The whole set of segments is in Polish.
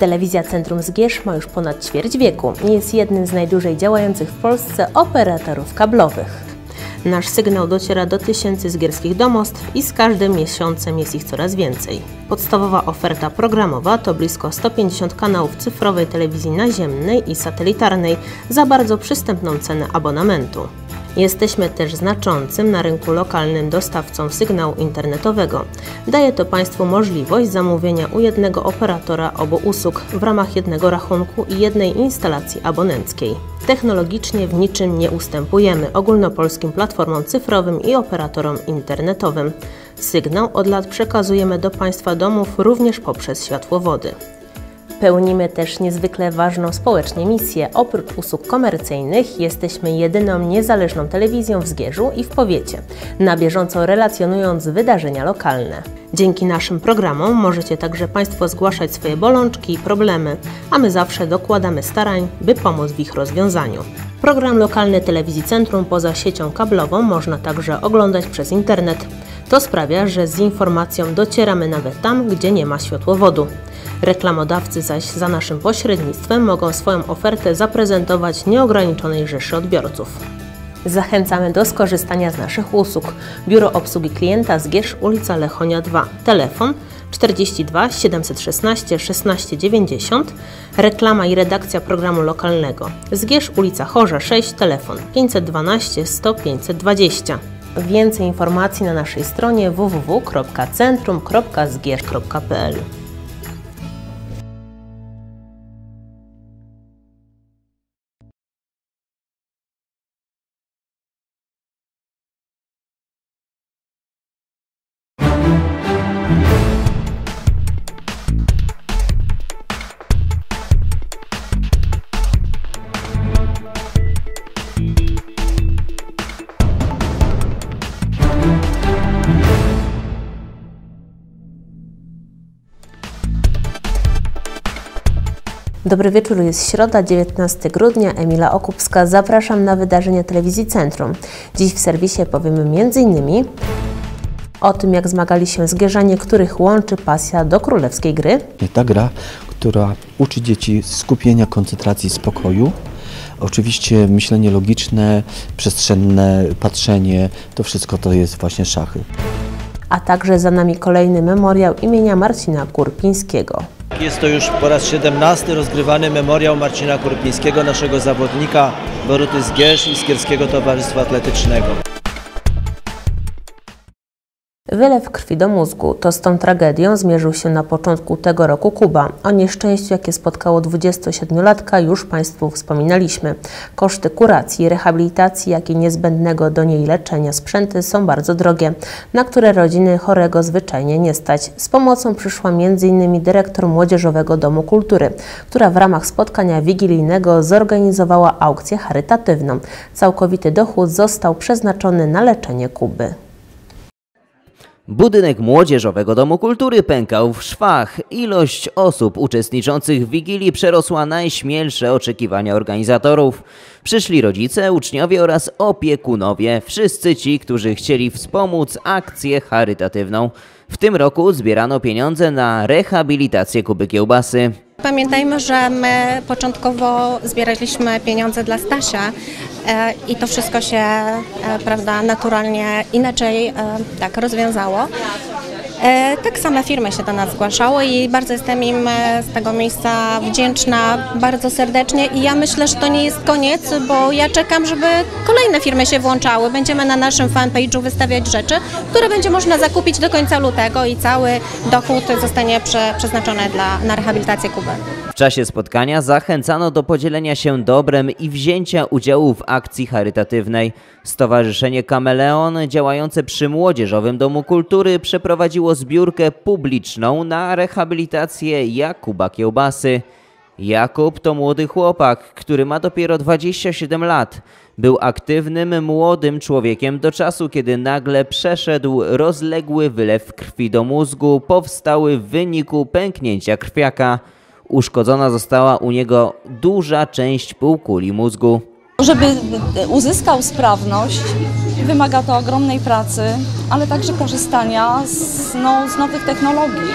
Telewizja Centrum Zgierz ma już ponad ćwierć wieku i jest jednym z najdłużej działających w Polsce operatorów kablowych. Nasz sygnał dociera do tysięcy zgierskich domostw i z każdym miesiącem jest ich coraz więcej. Podstawowa oferta programowa to blisko 150 kanałów cyfrowej telewizji naziemnej i satelitarnej za bardzo przystępną cenę abonamentu. Jesteśmy też znaczącym na rynku lokalnym dostawcą sygnału internetowego. Daje to Państwu możliwość zamówienia u jednego operatora obu usług w ramach jednego rachunku i jednej instalacji abonenckiej. Technologicznie w niczym nie ustępujemy ogólnopolskim platformom cyfrowym i operatorom internetowym. Sygnał od lat przekazujemy do Państwa domów również poprzez światłowody. Pełnimy też niezwykle ważną społecznie misję. Oprócz usług komercyjnych jesteśmy jedyną niezależną telewizją w Zgierzu i w powiecie, na bieżąco relacjonując wydarzenia lokalne. Dzięki naszym programom możecie także Państwo zgłaszać swoje bolączki i problemy, a my zawsze dokładamy starań, by pomóc w ich rozwiązaniu. Program lokalny Telewizji Centrum poza siecią kablową można także oglądać przez internet. To sprawia, że z informacją docieramy nawet tam, gdzie nie ma światłowodu. Reklamodawcy zaś za naszym pośrednictwem mogą swoją ofertę zaprezentować nieograniczonej rzeszy odbiorców. Zachęcamy do skorzystania z naszych usług. Biuro Obsługi Klienta Zgierz, ulica Lechonia 2. Telefon 42 716 16 90. Reklama i redakcja programu lokalnego. Zgierz, ulica Chorza 6. Telefon 512 100 520. Więcej informacji na naszej stronie www.centrum.zgierz.pl Dobry wieczór, jest środa, 19 grudnia. Emila Okupska. Zapraszam na wydarzenia Telewizji Centrum. Dziś w serwisie powiemy m.in. o tym, jak zmagali się zgierzanie, których łączy pasja do królewskiej gry. Ta gra, która uczy dzieci skupienia, koncentracji, spokoju. Oczywiście myślenie logiczne, przestrzenne patrzenie, to wszystko to jest właśnie szachy. A także za nami kolejny memoriał imienia Marcina Kurpińskiego. Jest to już po raz 17 rozgrywany memoriał Marcina Kurpińskiego, naszego zawodnika Boruty Zgierz i Skierskiego Towarzystwa Atletycznego. Wylew krwi do mózgu. To z tą tragedią zmierzył się na początku tego roku Kuba. O nieszczęściu, jakie spotkało 27-latka, już Państwu wspominaliśmy. Koszty kuracji, rehabilitacji, jak i niezbędnego do niej leczenia sprzęty są bardzo drogie, na które rodziny chorego zwyczajnie nie stać. Z pomocą przyszła m.in. dyrektor Młodzieżowego Domu Kultury, która w ramach spotkania wigilijnego zorganizowała aukcję charytatywną. Całkowity dochód został przeznaczony na leczenie Kuby. Budynek Młodzieżowego Domu Kultury pękał w szwach. Ilość osób uczestniczących w Wigilii przerosła najśmielsze oczekiwania organizatorów. Przyszli rodzice, uczniowie oraz opiekunowie, wszyscy ci, którzy chcieli wspomóc akcję charytatywną. W tym roku zbierano pieniądze na rehabilitację Kuby Kiełbasy. Pamiętajmy, że my początkowo zbieraliśmy pieniądze dla Stasia e, i to wszystko się e, prawda, naturalnie inaczej e, tak rozwiązało. E, tak same firmy się do nas zgłaszały i bardzo jestem im e, z tego miejsca wdzięczna bardzo serdecznie i ja myślę, że to nie jest koniec, bo ja czekam, żeby kolejne firmy się włączały. Będziemy na naszym fanpage'u wystawiać rzeczy, które będzie można zakupić do końca lutego i cały dochód zostanie prze, przeznaczony dla, na rehabilitację Kuby. W czasie spotkania zachęcano do podzielenia się dobrem i wzięcia udziału w akcji charytatywnej. Stowarzyszenie Kameleon, działające przy Młodzieżowym Domu Kultury, przeprowadziło zbiórkę publiczną na rehabilitację Jakuba Kiełbasy. Jakub to młody chłopak, który ma dopiero 27 lat. Był aktywnym, młodym człowiekiem do czasu, kiedy nagle przeszedł rozległy wylew krwi do mózgu, powstały w wyniku pęknięcia krwiaka. Uszkodzona została u niego duża część półkuli mózgu. Żeby uzyskał sprawność, wymaga to ogromnej pracy, ale także korzystania z, no, z nowych technologii,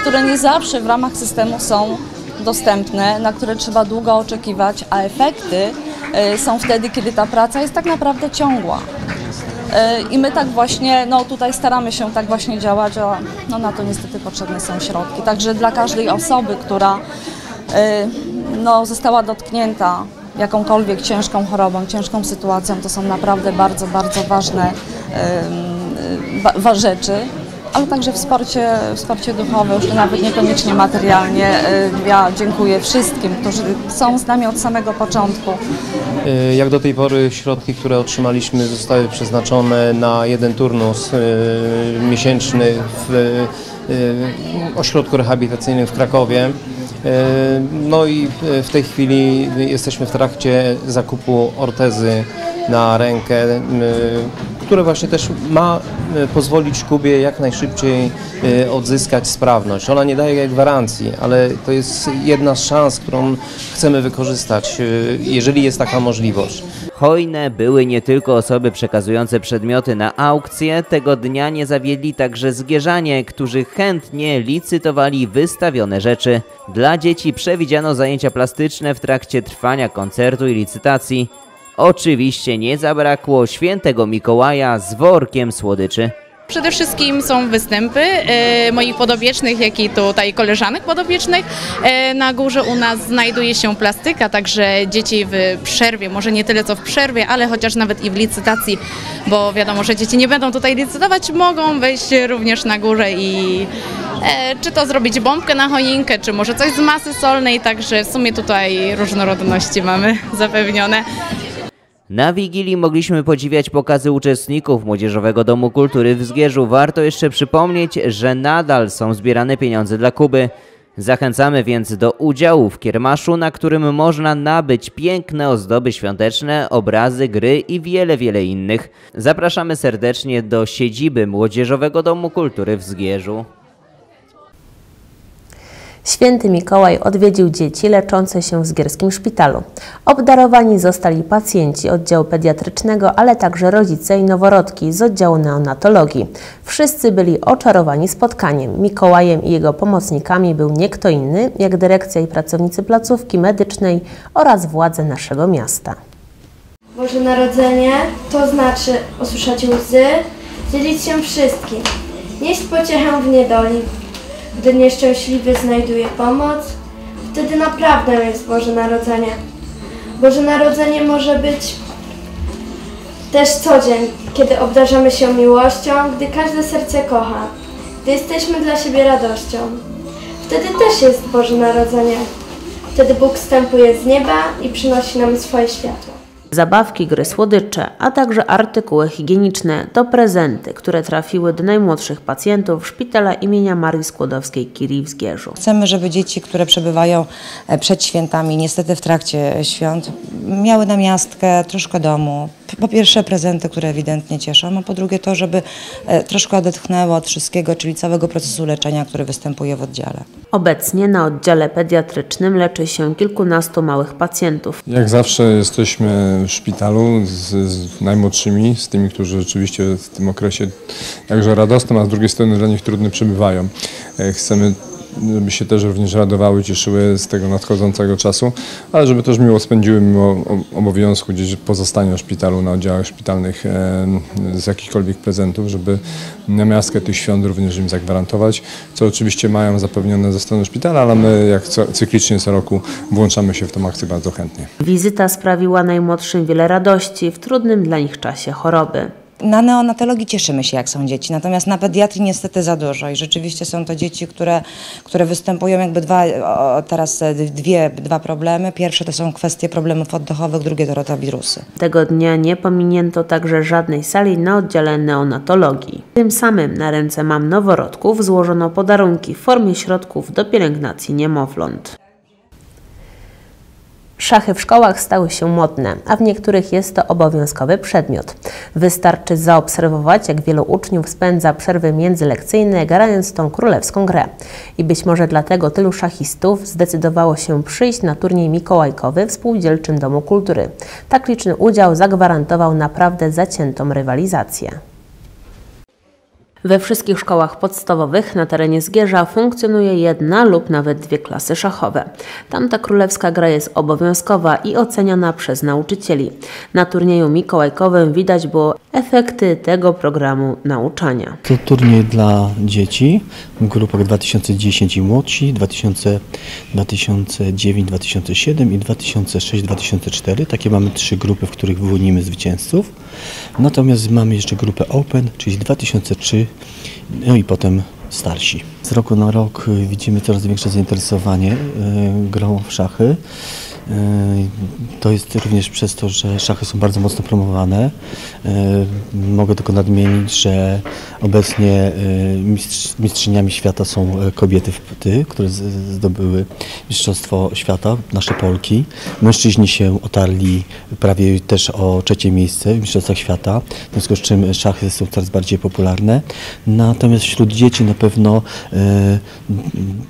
które nie zawsze w ramach systemu są dostępne, na które trzeba długo oczekiwać, a efekty y, są wtedy, kiedy ta praca jest tak naprawdę ciągła. Y, I my tak właśnie, no tutaj staramy się tak właśnie działać, a no na to niestety potrzebne są środki. Także dla każdej osoby, która y, no, została dotknięta jakąkolwiek ciężką chorobą, ciężką sytuacją, to są naprawdę bardzo, bardzo ważne wa- wa- rzeczy. Ale także wsparcie, wsparcie duchowe, już nawet niekoniecznie materialnie. Y, Ja dziękuję wszystkim, którzy są z nami od samego początku. Y, Jak do tej pory środki, które otrzymaliśmy zostały przeznaczone na jeden turnus miesięczny w ośrodku rehabilitacyjnym w Krakowie. Y, No i y, w tej chwili jesteśmy w trakcie zakupu ortezy na rękę, y, które właśnie też ma pozwolić Kubie jak najszybciej odzyskać sprawność. Ona nie daje gwarancji, ale to jest jedna z szans, którą chcemy wykorzystać, jeżeli jest taka możliwość. Hojne były nie tylko osoby przekazujące przedmioty na aukcję, tego dnia nie zawiedli także zgierzanie, którzy chętnie licytowali wystawione rzeczy. Dla dzieci przewidziano zajęcia plastyczne w trakcie trwania koncertu i licytacji. Oczywiście nie zabrakło świętego Mikołaja z workiem słodyczy. Przede wszystkim są występy e, moich podobiecznych, jak i tutaj koleżanek podobiecznych. E, na górze u nas znajduje się plastyka, także dzieci w przerwie, może nie tyle co w przerwie, ale chociaż nawet i w licytacji, bo wiadomo, że dzieci nie będą tutaj licytować, mogą wejść również na górę i e, czy to zrobić bombkę na choinkę, czy może coś z masy solnej, także w sumie tutaj różnorodności mamy zapewnione. Na Wigilii mogliśmy podziwiać pokazy uczestników Młodzieżowego Domu Kultury w Zgierzu. Warto jeszcze przypomnieć, że nadal są zbierane pieniądze dla Kuby. Zachęcamy więc do udziału w kiermaszu, na którym można nabyć piękne ozdoby świąteczne, obrazy, gry i wiele, wiele innych. Zapraszamy serdecznie do siedziby Młodzieżowego Domu Kultury w Zgierzu. Święty Mikołaj odwiedził dzieci leczące się w Zgierskim Szpitalu. Obdarowani zostali pacjenci oddziału pediatrycznego, ale także rodzice i noworodki z oddziału neonatologii. Wszyscy byli oczarowani spotkaniem. Mikołajem i jego pomocnikami był nie kto inny, jak dyrekcja i pracownicy placówki medycznej oraz władze naszego miasta. Boże Narodzenie to znaczy usłyszeć łzy, dzielić się wszystkim, nieść pociechę w niedoli. Gdy nieszczęśliwy znajduje pomoc, wtedy naprawdę jest Boże Narodzenie. Boże Narodzenie może być też co dzień, kiedy obdarzamy się miłością, gdy każde serce kocha, gdy jesteśmy dla siebie radością. Wtedy też jest Boże Narodzenie. Wtedy Bóg wstępuje z nieba i przynosi nam swoje światło. Zabawki, gry, słodycze, a także artykuły higieniczne to prezenty, które trafiły do najmłodszych pacjentów szpitala imienia Marii Skłodowskiej-Curie w Zgierzu. Chcemy, żeby dzieci, które przebywają e, przed świętami, niestety w trakcie świąt, miały na miastkę troszkę domu. Po pierwsze prezenty, które ewidentnie cieszą, a po drugie to, żeby e, troszkę odetchnęło od wszystkiego, czyli całego procesu leczenia, który występuje w oddziale. Obecnie na oddziale pediatrycznym leczy się kilkunastu małych pacjentów. Jak zawsze jesteśmy szpitalu z, z najmłodszymi, z tymi, którzy rzeczywiście w tym okresie jakże radosnym, a z drugiej strony dla nich trudny przebywają. E, Chcemy żeby się też również radowały, cieszyły z tego nadchodzącego czasu, ale żeby też miło spędziły mimo obowiązku gdzieś pozostania w szpitalu, na oddziałach szpitalnych e, z jakichkolwiek prezentów, żeby namiastkę tych świąt również im zagwarantować, co oczywiście mają zapewnione ze strony szpitala, ale my jak cyklicznie co roku włączamy się w tę akcję bardzo chętnie. Wizyta sprawiła najmłodszym wiele radości w trudnym dla nich czasie choroby. Na neonatologii cieszymy się, jak są dzieci, natomiast na pediatrii niestety za dużo i rzeczywiście są to dzieci, które, które występują jakby dwa, teraz e, dwie, dwa problemy. Pierwsze to są kwestie problemów oddechowych, drugie to rotawirusy. Tego dnia nie pominięto także żadnej sali na oddziale neonatologii. Tym samym na ręce mam noworodków złożono podarunki w formie środków do pielęgnacji niemowląt. Szachy w szkołach stały się modne, a w niektórych jest to obowiązkowy przedmiot. Wystarczy zaobserwować, jak wielu uczniów spędza przerwy międzylekcyjne grając tą królewską grę. I być może dlatego tylu szachistów zdecydowało się przyjść na turniej mikołajkowy w Spółdzielczym Domu Kultury. Tak liczny udział zagwarantował naprawdę zaciętą rywalizację. We wszystkich szkołach podstawowych na terenie Zgierza funkcjonuje jedna lub nawet dwie klasy szachowe. Tamta królewska gra jest obowiązkowa i oceniana przez nauczycieli. Na turnieju mikołajkowym widać było efekty tego programu nauczania. To turniej dla dzieci w grupach 2010 i młodsi, 2000, 2009, 2007 i 2006, 2004. Takie mamy trzy grupy, w których wyłonimy zwycięzców. Natomiast mamy jeszcze grupę Open, czyli 2003, no i potem starsi. Z roku na rok y, widzimy coraz większe zainteresowanie y, grą w szachy. Y, To jest również przez to, że szachy są bardzo mocno promowane. Y, Mogę tylko nadmienić, że obecnie mistrz, mistrzyniami świata są kobiety, które zdobyły Mistrzostwo Świata, nasze Polki. Mężczyźni się otarli prawie też o trzecie miejsce w Mistrzostwach Świata, w związku z czym szachy są coraz bardziej popularne. Natomiast wśród dzieci na pewno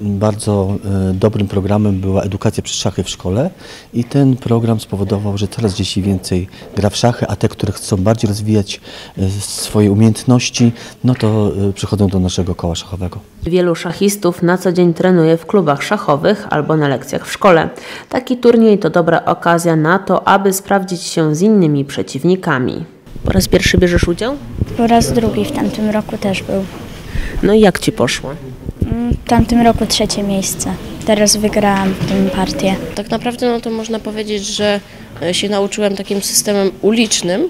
bardzo dobrym programem była edukacja przez szachy w szkole i ten program spowodował, że coraz dzieci więcej gra w szachy, a te, które chcą bardziej rozwijać y, swoje umiejętności, no to y, przychodzą do naszego koła szachowego. Wielu szachistów na co dzień trenuje w klubach szachowych albo na lekcjach w szkole. Taki turniej to dobra okazja na to, aby sprawdzić się z innymi przeciwnikami. Po raz pierwszy bierzesz udział? Po raz drugi w tamtym roku też był. No i jak ci poszło? W tamtym roku trzecie miejsce. Teraz wygrałam tę partię. Tak naprawdę no to można powiedzieć, że e, się nauczyłem takim systemem ulicznym,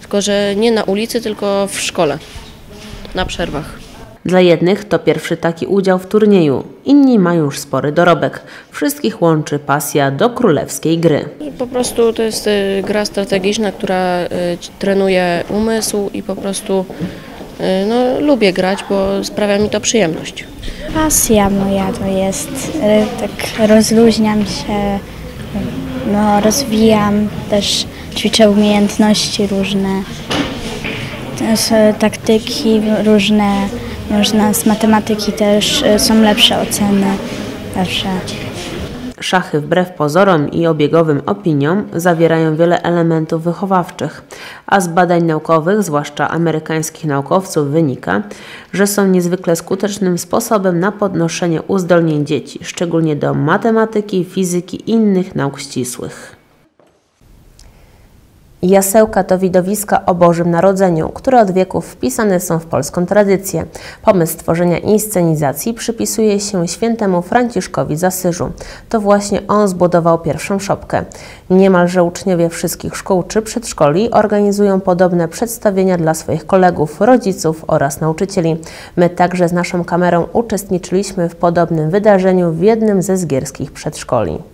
tylko że nie na ulicy, tylko w szkole, na przerwach. Dla jednych to pierwszy taki udział w turnieju, inni mają już spory dorobek. Wszystkich łączy pasja do królewskiej gry. Po prostu to jest e, gra strategiczna, która e, trenuje umysł i po prostu no, lubię grać, bo sprawia mi to przyjemność. Pasja moja to jest. e, Tak rozluźniam się, no, rozwijam, też ćwiczę umiejętności różne, e, taktyki różne, można z matematyki też e, są lepsze oceny zawsze. Szachy wbrew pozorom i obiegowym opiniom zawierają wiele elementów wychowawczych, a z badań naukowych, zwłaszcza amerykańskich naukowców, wynika, że są niezwykle skutecznym sposobem na podnoszenie uzdolnień dzieci, szczególnie do matematyki, fizyki i innych nauk ścisłych. Jasełka to widowiska o Bożym Narodzeniu, które od wieków wpisane są w polską tradycję. Pomysł stworzenia inscenizacji przypisuje się świętemu Franciszkowi z Asyżu. To właśnie on zbudował pierwszą szopkę. Niemalże uczniowie wszystkich szkół czy przedszkoli organizują podobne przedstawienia dla swoich kolegów, rodziców oraz nauczycieli. My także z naszą kamerą uczestniczyliśmy w podobnym wydarzeniu w jednym ze zgierskich przedszkoli.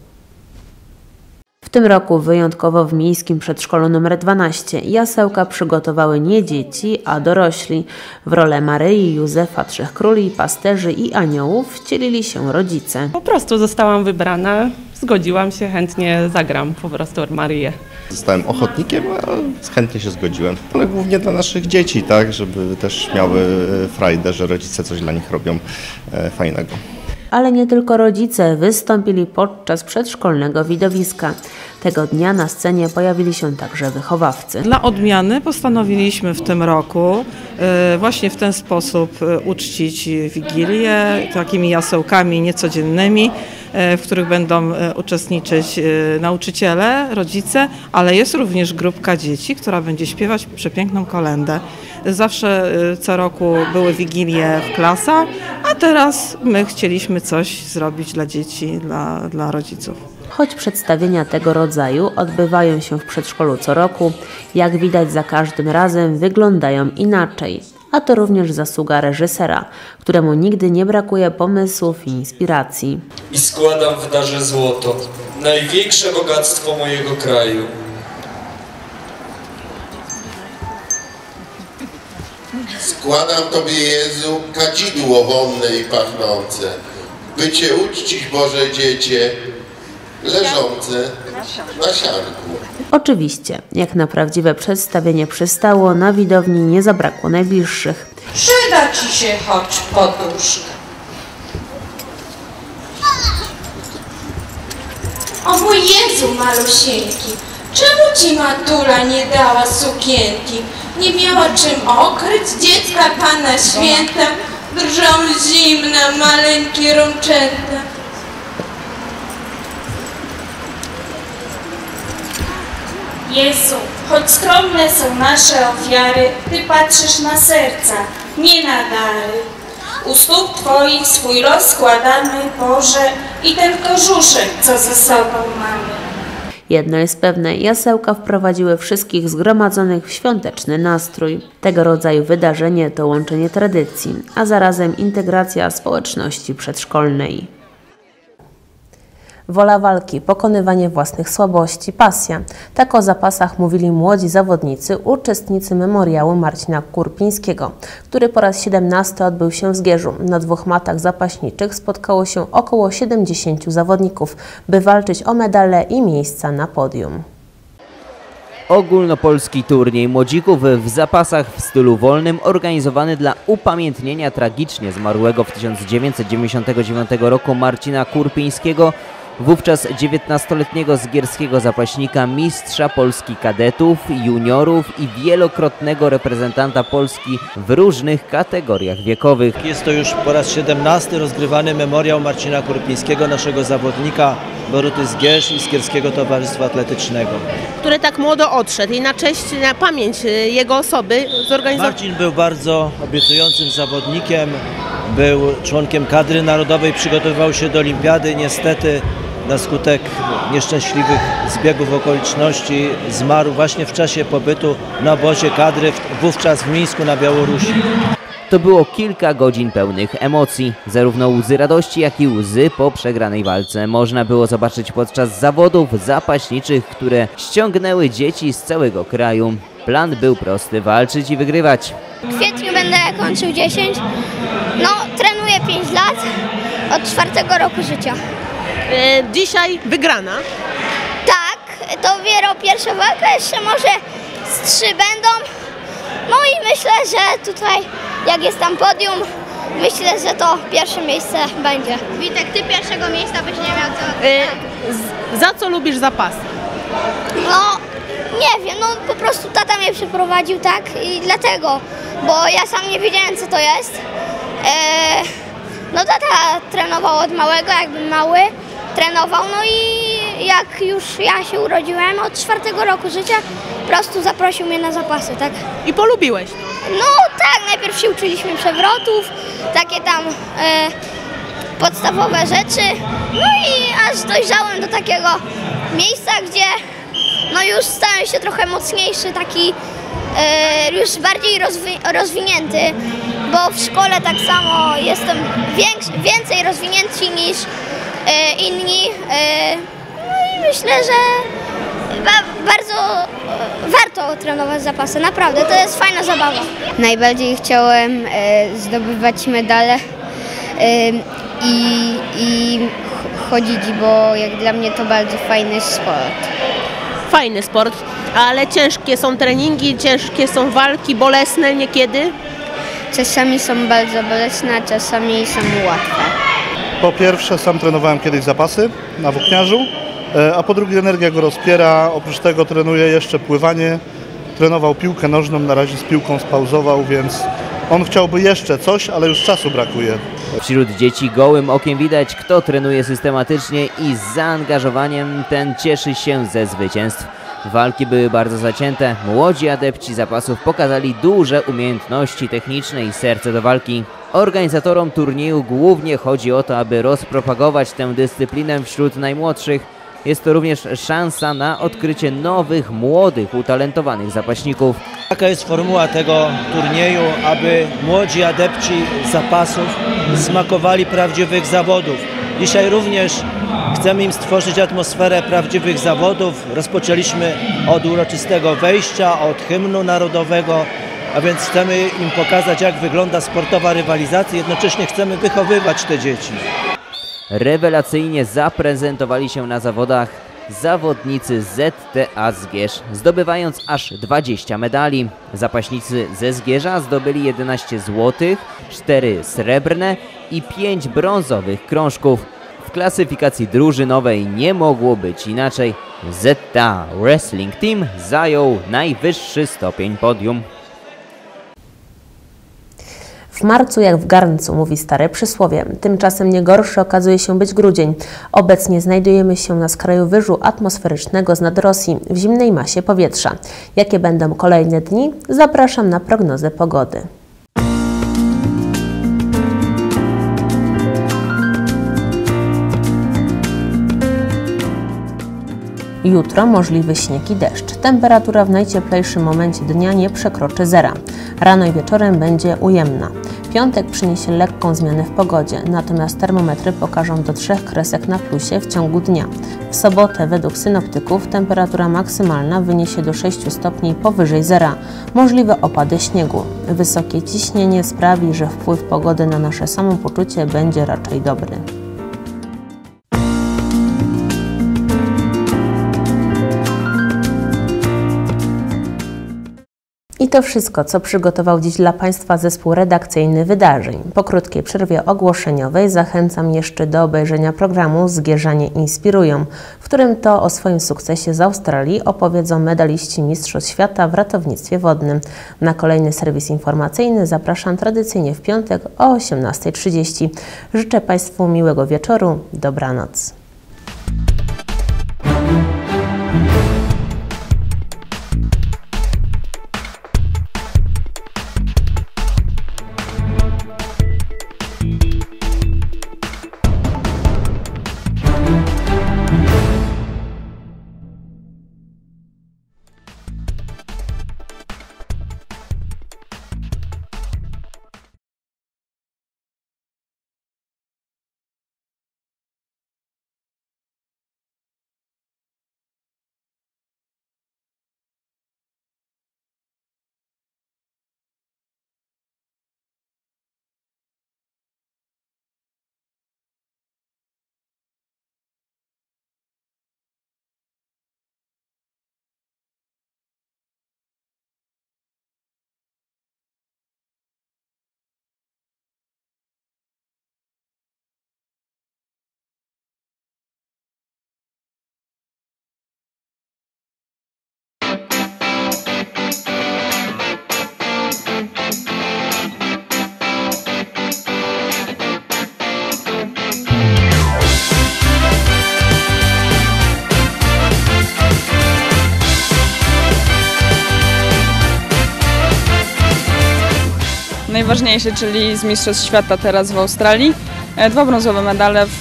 W tym roku wyjątkowo w miejskim przedszkolu nr 12 jasełka przygotowały nie dzieci, a dorośli. W rolę Maryi, Józefa, Trzech Króli, Pasterzy i Aniołów wcielili się rodzice. Po prostu zostałam wybrana, zgodziłam się, chętnie zagram po prostu Marię. Zostałem ochotnikiem, a chętnie się zgodziłem. Ale głównie dla naszych dzieci, tak, żeby też miały e, frajdę, że rodzice coś dla nich robią e, fajnego. Ale nie tylko rodzice wystąpili podczas przedszkolnego widowiska. Tego dnia na scenie pojawili się także wychowawcy. Dla odmiany postanowiliśmy w tym roku e, właśnie w ten sposób e, uczcić Wigilię takimi jasełkami niecodziennymi, e, w których będą uczestniczyć nauczyciele, rodzice, ale jest również grupka dzieci, która będzie śpiewać przepiękną kolendę. Zawsze e, co roku były wigilie w klasach, a teraz my chcieliśmy coś zrobić dla dzieci, dla, dla rodziców. Choć przedstawienia tego rodzaju odbywają się w przedszkolu co roku, jak widać za każdym razem wyglądają inaczej. A to również zasługa reżysera, któremu nigdy nie brakuje pomysłów i inspiracji. i składam w darze złoto, największe bogactwo mojego kraju. Składam Tobie, Jezu, kadzidło wonne i pachnące, by Cię uczcić, Boże Dziecię, leżące na sianku. Oczywiście, jak na prawdziwe przedstawienie przystało, na widowni nie zabrakło najbliższych. Przyda ci się choć poduszka. O mój Jezu malusieńki, Czemu ci matula nie dała sukienki? Nie miała czym okryć dziecka Pana Święta? Drżą zimne, maleńkie rączęta. Jezu, choć skromne są nasze ofiary, Ty patrzysz na serca, nie na dary. U stóp Twoich swój los składamy, Boże, i ten kożuszek, co ze sobą mamy. Jedno jest pewne, jasełka wprowadziły wszystkich zgromadzonych w świąteczny nastrój. Tego rodzaju wydarzenie to łączenie tradycji, a zarazem integracja społeczności przedszkolnej. Wola walki, pokonywanie własnych słabości, pasja. Tak o zapasach mówili młodzi zawodnicy, uczestnicy memoriału Marcina Kurpińskiego, który po raz 17 odbył się w Zgierzu. Na dwóch matach zapaśniczych spotkało się około 70 zawodników, by walczyć o medale i miejsca na podium. Ogólnopolski turniej młodzików w zapasach w stylu wolnym organizowany dla upamiętnienia tragicznie zmarłego w 1999 roku Marcina Kurpińskiego wówczas 19-letniego zgierskiego zapaśnika, mistrza Polski kadetów, juniorów i wielokrotnego reprezentanta Polski w różnych kategoriach wiekowych. Jest to już po raz 17 rozgrywany memoriał Marcina Kurpińskiego, naszego zawodnika Boruty Zgierz i Skierskiego Towarzystwa Atletycznego. Który tak młodo odszedł i na cześć, na pamięć y, jego osoby zorganizował... Marcin był bardzo obiecującym zawodnikiem, był członkiem kadry narodowej, przygotowywał się do olimpiady. Niestety na skutek nieszczęśliwych zbiegów okoliczności zmarł właśnie w czasie pobytu na obozie kadry, wówczas w Mińsku na Białorusi. To było kilka godzin pełnych emocji, zarówno łzy radości, jak i łzy po przegranej walce. Można było zobaczyć podczas zawodów zapaśniczych, które ściągnęły dzieci z całego kraju. Plan był prosty, walczyć i wygrywać. W kwietniu będę kończył 10. No, trenuję 5 lat od czwartego roku życia. E, dzisiaj wygrana. Tak, to dopiero pierwsza walka, jeszcze może z trzy będą. No i myślę, że tutaj jak jest tam podium, myślę, że to pierwsze miejsce będzie. Witek, ty pierwszego miejsca byś nie miał co... E, z- za co lubisz zapasy? No, nie wiem, no po prostu tata mnie przeprowadził tak i dlatego, bo ja sam nie wiedziałem co to jest. E, no tata trenował od małego, jakby mały, trenował, no i jak już ja się urodziłem od czwartego roku życia, po prostu zaprosił mnie na zapasy, tak? I polubiłeś? No tak, najpierw się uczyliśmy przewrotów, takie tam e, podstawowe rzeczy, no i aż dojrzałem do takiego miejsca, gdzie no już stałem się trochę mocniejszy, taki e, już bardziej rozwi- rozwinięty, bo w szkole tak samo jestem więcej rozwinięci niż inni. E, no i myślę, że ba- bardzo e, warto trenować zapasy, naprawdę, to jest fajna zabawa. Najbardziej chciałem e, zdobywać medale e, i, i ch- chodzić, bo jak dla mnie to bardzo fajny sport. Fajny sport, ale ciężkie są treningi, ciężkie są walki, bolesne niekiedy. Czasami są bardzo bolesne, a czasami są łatwe. Po pierwsze, sam trenowałem kiedyś zapasy na włókniarzu, e, a po drugie energia go rozpiera. Oprócz tego trenuje jeszcze pływanie. Trenował piłkę nożną, na razie z piłką spauzował, więc on chciałby jeszcze coś, ale już czasu brakuje. Wśród dzieci gołym okiem widać, kto trenuje systematycznie i z zaangażowaniem ten cieszy się ze zwycięstw. Walki były bardzo zacięte. Młodzi adepci zapasów pokazali duże umiejętności techniczne i serce do walki. Organizatorom turnieju głównie chodzi o to, aby rozpropagować tę dyscyplinę wśród najmłodszych. Jest to również szansa na odkrycie nowych, młodych, utalentowanych zapaśników. Taka jest formuła tego turnieju, aby młodzi adepci zapasów smakowali prawdziwych zawodów. Dzisiaj również chcemy im stworzyć atmosferę prawdziwych zawodów. Rozpoczęliśmy od uroczystego wejścia, od hymnu narodowego, a więc chcemy im pokazać, jak wygląda sportowa rywalizacja. Jednocześnie chcemy wychowywać te dzieci. Rewelacyjnie zaprezentowali się na zawodach zawodnicy ZTA Zgierz, zdobywając aż 20 medali. Zapaśnicy ze Zgierza zdobyli 11 złotych, 4 srebrne i 5 brązowych krążków. W klasyfikacji drużynowej nie mogło być inaczej. Zeta Wrestling Team zajął najwyższy stopień podium. W marcu jak w garncu, mówi stare przysłowie. Tymczasem nie gorszy okazuje się być grudzień. Obecnie znajdujemy się na skraju wyżu atmosferycznego z nad Rosji, w zimnej masie powietrza. Jakie będą kolejne dni? Zapraszam na prognozę pogody. Jutro możliwy śnieg i deszcz. Temperatura w najcieplejszym momencie dnia nie przekroczy zera. Rano i wieczorem będzie ujemna. Piątek przyniesie lekką zmianę w pogodzie, natomiast termometry pokażą do trzech kresek na plusie w ciągu dnia. W sobotę według synoptyków temperatura maksymalna wyniesie do 6 stopni powyżej zera. Możliwe opady śniegu. Wysokie ciśnienie sprawi, że wpływ pogody na nasze samopoczucie będzie raczej dobry. I to wszystko, co przygotował dziś dla Państwa zespół redakcyjny wydarzeń. Po krótkiej przerwie ogłoszeniowej zachęcam jeszcze do obejrzenia programu Zgierzanie Inspirują, w którym to o swoim sukcesie z Australii opowiedzą medaliści Mistrzostw Świata w ratownictwie wodnym. Na kolejny serwis informacyjny zapraszam tradycyjnie w piątek o 18.30. Życzę Państwu miłego wieczoru. Dobranoc. Najważniejsze, czyli z Mistrzostw Świata teraz w Australii. E, Dwa brązowe medale w,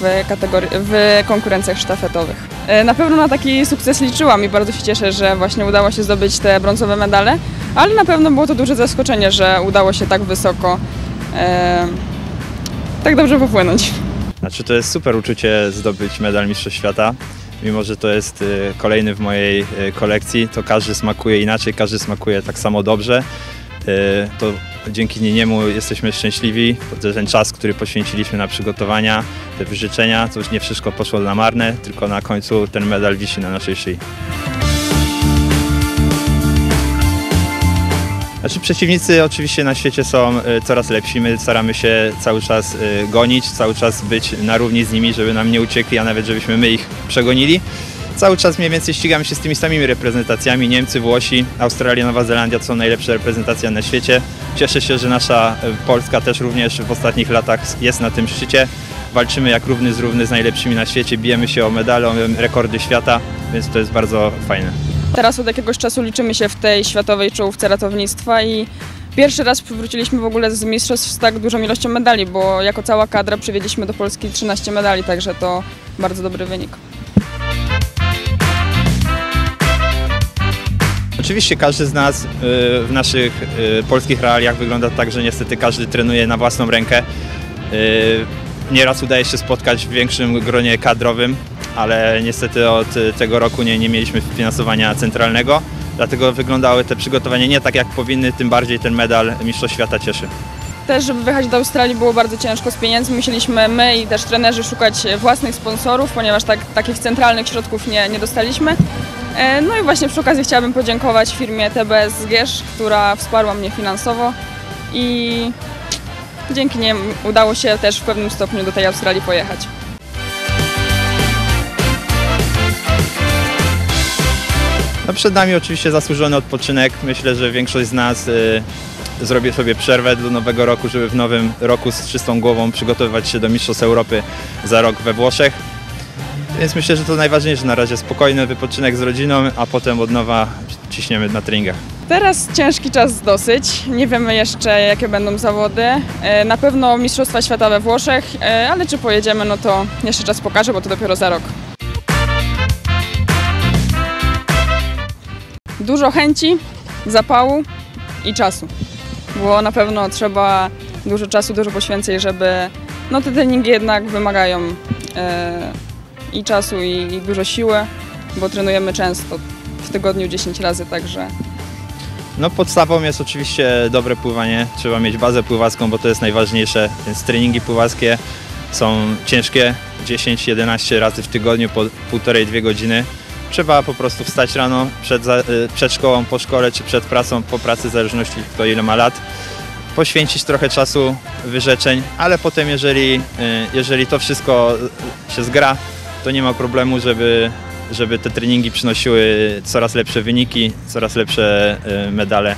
w konkurencjach sztafetowych. E, Na pewno na taki sukces liczyłam i bardzo się cieszę, że właśnie udało się zdobyć te brązowe medale, ale na pewno było to duże zaskoczenie, że udało się tak wysoko, e, tak dobrze popłynąć. Znaczy to jest super uczucie zdobyć medal Mistrzostw Świata. Mimo, że to jest y, kolejny w mojej kolekcji, to każdy smakuje inaczej, każdy smakuje tak samo dobrze. To dzięki niemu jesteśmy szczęśliwi. Ten czas, który poświęciliśmy na przygotowania, te wyżyczenia, to już nie wszystko poszło na marne, tylko na końcu ten medal wisi na naszej szyi. Znaczy przeciwnicy oczywiście na świecie są y, coraz lepsi, my staramy się cały czas y, gonić, cały czas być na równi z nimi, żeby nam nie uciekli, a nawet żebyśmy my ich przegonili. Cały czas mniej więcej ścigamy się z tymi samymi reprezentacjami, Niemcy, Włosi, Australia, Nowa Zelandia to są najlepsze reprezentacje na świecie. Cieszę się, że nasza y, Polska też również w ostatnich latach jest na tym szczycie. Walczymy jak równy z równy z najlepszymi na świecie, bijemy się o medale, o rekordy świata, więc to jest bardzo fajne. Teraz od jakiegoś czasu liczymy się w tej światowej czołówce ratownictwa i pierwszy raz wróciliśmy w ogóle z mistrzostw z tak dużą ilością medali, bo jako cała kadra przywieźliśmy do Polski 13 medali, także to bardzo dobry wynik. Oczywiście każdy z nas y, w naszych y, polskich realiach wygląda tak, że niestety każdy trenuje na własną rękę. Y, Nieraz udaje się spotkać w większym gronie kadrowym, ale niestety od tego roku nie, nie mieliśmy finansowania centralnego, dlatego wyglądały te przygotowania nie tak jak powinny, tym bardziej ten medal Mistrzostw Świata cieszy. Też, żeby wyjechać do Australii było bardzo ciężko z pieniędzmi. Musieliśmy my i też trenerzy szukać własnych sponsorów, ponieważ tak, takich centralnych środków nie, nie dostaliśmy. E, No i właśnie przy okazji chciałabym podziękować firmie TBS Zgierz, która wsparła mnie finansowo i dzięki nim udało się też w pewnym stopniu do tej Australii pojechać. No przed nami oczywiście zasłużony odpoczynek. Myślę, że większość z nas y, zrobi sobie przerwę do nowego roku, żeby w nowym roku z czystą głową przygotowywać się do Mistrzostw Europy za rok we Włoszech. Więc myślę, że to najważniejsze na razie spokojny wypoczynek z rodziną, a potem od nowa ciśniemy na treningach. Teraz ciężki czas dosyć. Nie wiemy jeszcze, jakie będą zawody. E, Na pewno Mistrzostwa Świata we Włoszech, e, ale czy pojedziemy, no to jeszcze czas pokaże, bo to dopiero za rok. Dużo chęci, zapału i czasu, bo na pewno trzeba dużo czasu, dużo poświęceń, żeby no te treningi jednak wymagają e, i czasu, i, i dużo siły, bo trenujemy często, w tygodniu 10 razy, także No podstawą jest oczywiście dobre pływanie. Trzeba mieć bazę pływacką, bo to jest najważniejsze. Więc treningi pływackie są ciężkie 10-11 razy w tygodniu po półtorej, dwie godziny. Trzeba po prostu wstać rano przed, y, przed szkołą, po szkole czy przed pracą, po pracy, w zależności kto ile ma lat. Poświęcić trochę czasu wyrzeczeń, ale potem jeżeli, y, jeżeli to wszystko się zgra, to nie ma problemu, żeby, żeby te treningi przynosiły coraz lepsze wyniki, coraz lepsze y, medale